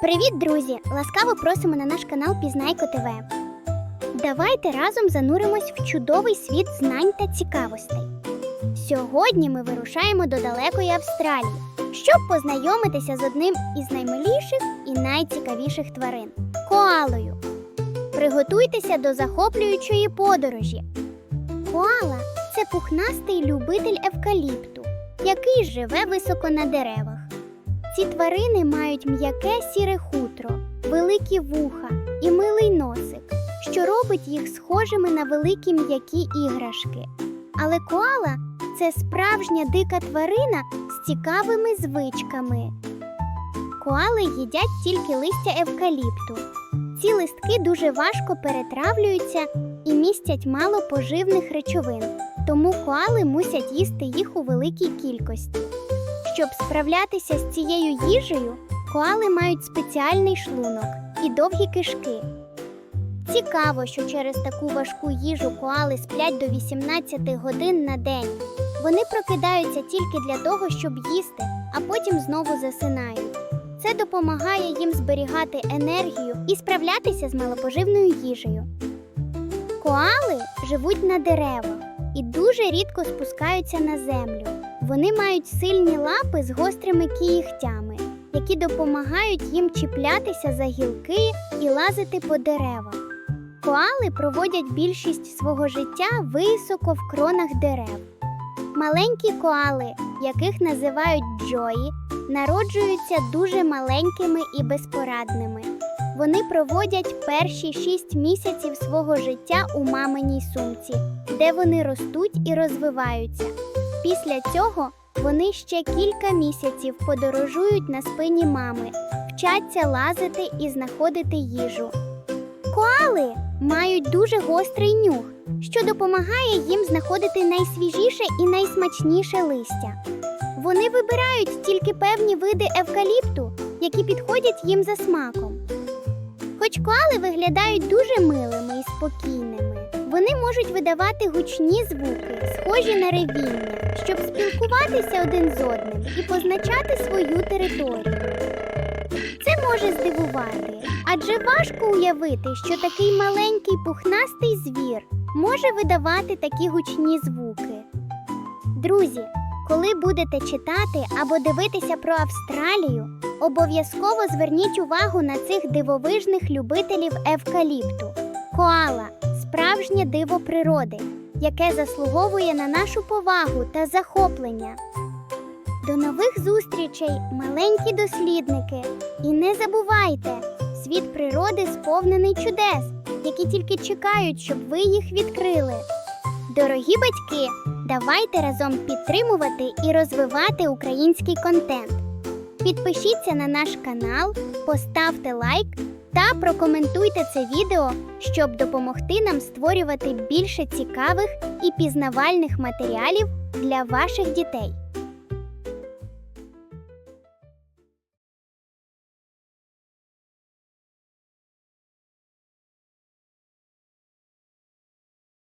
Привіт, друзі! Ласкаво просимо на наш канал Пізнайко ТВ. Давайте разом зануримось в чудовий світ знань та цікавостей. Сьогодні ми вирушаємо до далекої Австралії, щоб познайомитися з одним із наймиліших і найцікавіших тварин коалою. Приготуйтеся до захоплюючої подорожі. Коала це пухнастий любитель евкаліпту, який живе високо на деревах. Ці тварини мають м'яке сіре хутро, великі вуха і милий носик, що робить їх схожими на великі м'які іграшки. Але коала це справжня дика тварина з цікавими звичками. Коали їдять тільки листя евкаліпту. Ці листки дуже важко перетравлюються і містять мало поживних речовин, тому коали мусять їсти їх у великій кількості. Щоб справлятися з цією їжею, коали мають спеціальний шлунок і довгі кишки. Цікаво, що через таку важку їжу коали сплять до 18 годин на день. Вони прокидаються тільки для того, щоб їсти, а потім знову засинають. Це допомагає їм зберігати енергію і справлятися з малопоживною їжею. Коали живуть на деревах і дуже рідко спускаються на землю. Вони мають сильні лапи з гострими кігтями, які допомагають їм чіплятися за гілки і лазити по деревах. Коали проводять більшість свого життя високо в кронах дерев. Маленькі коали, яких називають джої, народжуються дуже маленькими і безпорадними. Вони проводять перші шість місяців свого життя у маминій сумці, де вони ростуть і розвиваються. Після цього вони ще кілька місяців подорожують на спині мами, вчаться лазити і знаходити їжу. Коали мають дуже гострий нюх, що допомагає їм знаходити найсвіжіше і найсмачніше листя. Вони вибирають тільки певні види евкаліпту, які підходять їм за смаком. Хоч коали виглядають дуже милими і спокійними, вони можуть видавати гучні звуки, схожі на ревіння, щоб спілкуватися один з одним і позначати свою територію. Це може здивувати, адже важко уявити, що такий маленький пухнастий звір може видавати такі гучні звуки. Друзі, коли будете читати або дивитися про Австралію, обов'язково зверніть увагу на цих дивовижних любителів евкаліпту. Коала справжнє диво природи, яке заслуговує на нашу повагу та захоплення. До нових зустрічей, маленькі дослідники! І не забувайте, світ природи сповнений чудес, які тільки чекають, щоб ви їх відкрили. Дорогі батьки, давайте разом підтримувати і розвивати український контент. Підпишіться на наш канал, поставте лайк та прокоментуйте це відео, щоб допомогти нам створювати більше цікавих і пізнавальних матеріалів для ваших дітей.